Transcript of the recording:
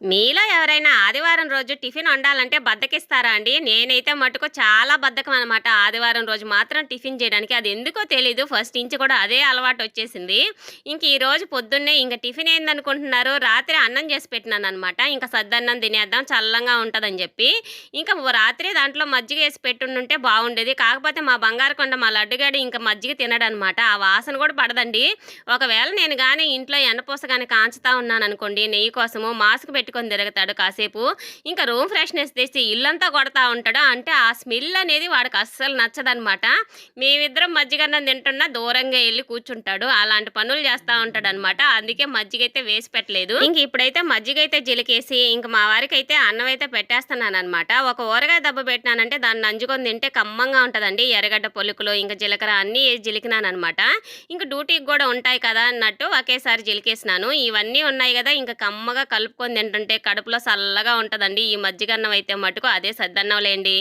మీలో ఎవరైనా ఆదివారం రోజు టిఫిన్ వండాలంటే బద్దకిస్తారా అండి? నేనైతే మటుకు చాలా బద్దకం అనమాట ఆదివారం రోజు మాత్రం టిఫిన్ చేయడానికి. అది ఎందుకో తెలీదు. ఫస్ట్ నుంచి కూడా అదే అలవాటు వచ్చేసింది. ఇంక ఈ రోజు పొద్దున్నే ఇంకా టిఫిన్ ఏందనుకుంటున్నారు రాత్రి అన్నం చేసి పెట్టినాను అనమాట ఇంకా సద్దన్నం తినేద్దాం చల్లంగా ఉంటుందని చెప్పి. ఇంకా రాత్రి దాంట్లో మజ్జిగ వేసి పెట్టుండుంటే బాగుండేది కాకపోతే మా బంగారకొండ మా లడ్డుగాడి ఇంకా మజ్జిగ తినడనమాట ఆ వాసన కూడా పడదండి. ఒకవేళ నేను కానీ ఇంట్లో ఎన్నపూస కానీ కాంచుతా ఉన్నాను అనుకోండి నెయ్యి కోసము మాస్క్ పెట్టుకొని తిరుగుతాడు కాసేపు. ఇంకా రూమ్ ఫ్రెష్నెస్ తెచ్చి ఇల్లంతా కొడతా ఉంటాడు? అంటే ఆ స్మెల్ అనేది వాడికి అస్సలు నచ్చదనమాట. మేమిద్దరం మజ్జిగన్నం తింటున్నా దూరంగా వెళ్ళి కూర్చుంటాడు. అలాంటి పనులు చేస్తూ ఉంటాడు అనమాట అందుకే మజ్జిగ అయితే వేసి పెట్టలేదు. ఇంక ఇప్పుడైతే మజ్జిగ అయితే జిలికేసి ఇంక మా వారికి అయితే అన్నం అయితే పెట్టేస్తున్నాను అనమాట ఒక ఊరగాయ దెబ్బ పెట్టినానంటే దాన్ని నంజుకొని తింటే కమ్మంగా ఉంటుందండి. ఎర్రగడ్డ పొలుకులు ఇంకా జీలకర్ర అన్నీ వేసి జిలికినాను అనమాట ఇంకా డ్యూటీకి కూడా ఉంటాయి కదా అన్నట్టు ఒకేసారి జిలికేసినాను. ఇవన్నీ ఉన్నాయి కదా ఇంకా కమ్మగా కలుపుకొని తింటుంటే కడుపులో చల్లగా ఉంటుందండి. ఈ మజ్జిగన్నం అయితే మటుకు అదే సద్దన్నం లేండి.